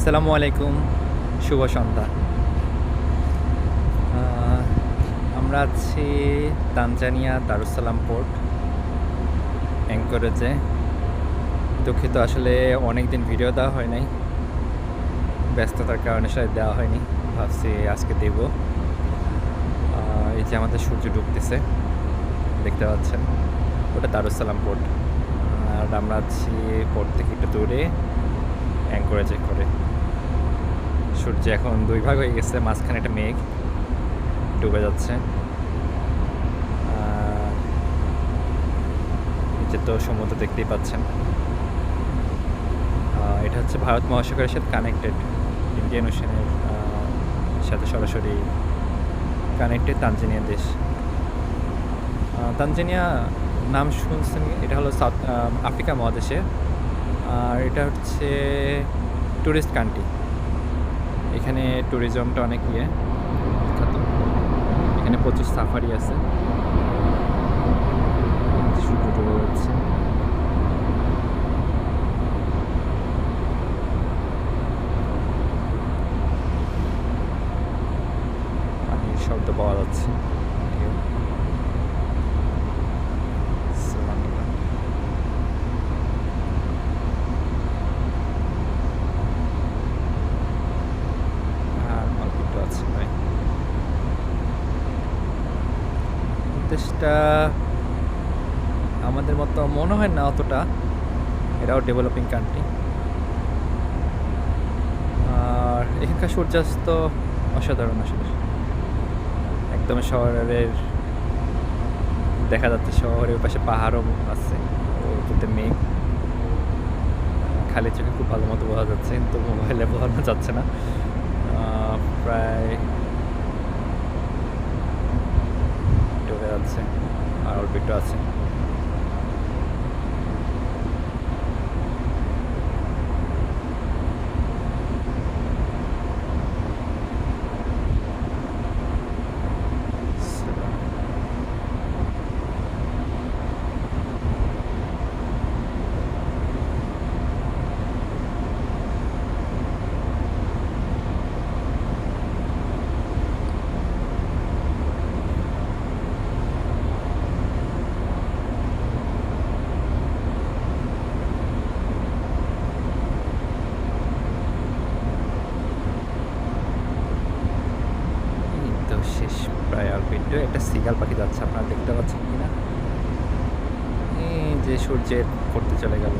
আসসালামু আলাইকুম, শুভ সন্ধ্যা। আমরা আছি তানজানিয়া দারুসালাম পোর্ট, অ্যাঙ্করেজে। দুঃখিত, আসলে অনেক দিন ভিডিও দেওয়া হয় নাই। ব্যস্ততার কারণে সাথে দেওয়া হয়নি, ভাবছি আজকে দেব। এই যে আমাদের সূর্য ডুবতেছে, দেখতে পাচ্ছেন, ওটা দারুসালাম পোর্ট। আর আমরা আছি পোর্ট থেকে একটু দূরে অ্যাঙ্করেজে করে সূর্য এখন দুই ভাগ হয়ে গেছে, মাঝখানে একটা মেঘ ডুবে যাচ্ছে। নিচে তো সমুদ্র দেখতেই পাচ্ছেন। এটা হচ্ছে ভারত মহাসাগরের সাথে কানেক্টেড ইন্ডিয়ান ওশানের সাথে সরাসরি কানেক্টেড তানজানিয়া দেশ। তানজানিয়া নাম শুনছেন, এটা হলো সাউথ আফ্রিকা মহাদেশে আর এটা হচ্ছে ট্যুরিস্ট কান্ট্রি এখানে ট্যুরিজমটা অনেক ইয়ে। বিখ্যাত এখানে প্রচুর সাফারি আছে। সূর্য শব্দ পাওয়া যাচ্ছে ঢেউ। সুবহানাল্লাহ। আর অল্প একটু আছে ভাই দেশটা আমাদের মতো মনে হয় না অতটা। এরাও ডেভেলপিং কান্ট্রি আর এখানকার সূর্যাস্ত অসাধারণ আসলে। একদম শহরের, দেখা যাচ্ছে শহরের পাশে পাহাড়ও আছে ওতে মেঘ। খালি চোখে খুব ভালো মতো বোঝা যাচ্ছে, কিন্তু মোবাইলে বোঝানো যাচ্ছে না। প্রায় যাচ্ছে আর অল্প একটু আছে। শেষ প্রায় আর একটু একটা সিগাল পাখি যাচ্ছে, আপনারা দেখতে পাচ্ছেন কিনা? এই যে সূর্যের পড়তে চলে গেল।